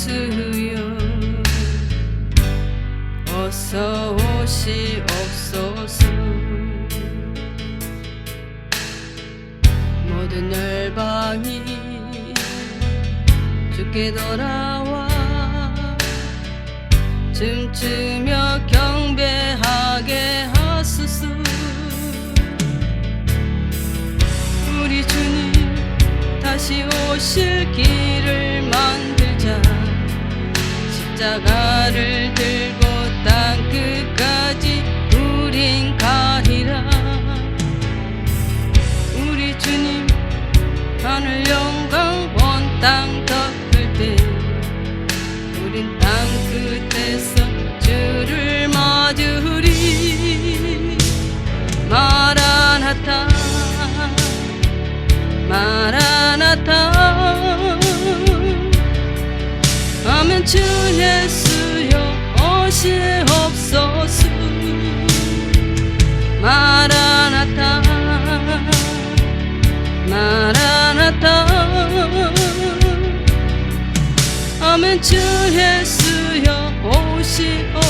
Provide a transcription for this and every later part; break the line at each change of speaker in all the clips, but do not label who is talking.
예수여. 어서 오시옵소서. 모든 열방이 주께 돌아와 춤추며 경배하게 하소서. 우리 주님 다시 오실 길을 십자가를 들고 땅 끝까지 우린 가리라. 우리 주님 하늘 영광 온땅 덮을 때 우린 땅 끝에서 주를 맞으리. 마라나타 마라나타 주 예수여 오시옵소서 마라나타 마라나타 아멘 주 예수여 오시옵소서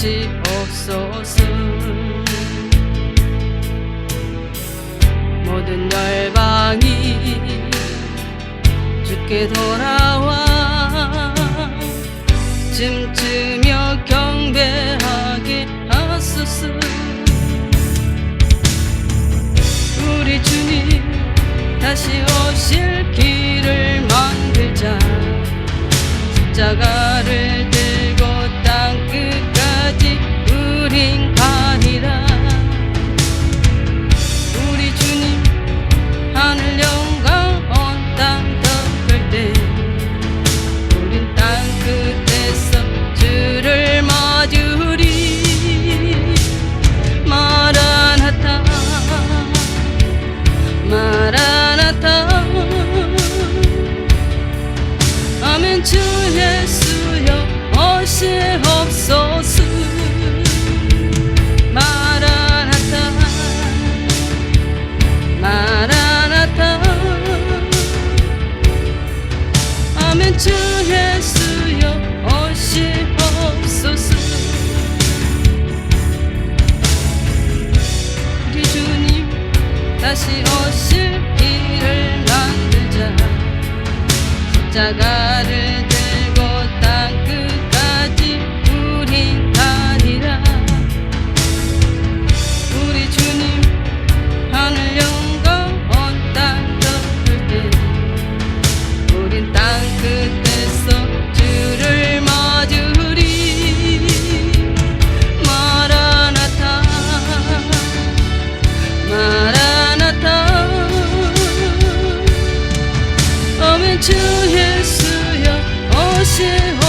오시옵소서 모든 열방이 주께 돌아와 춤추며 경배하게 하소서. 우리 주님 다시 오실 길을 만들자. 십자가를 십자가를 들고 땅 오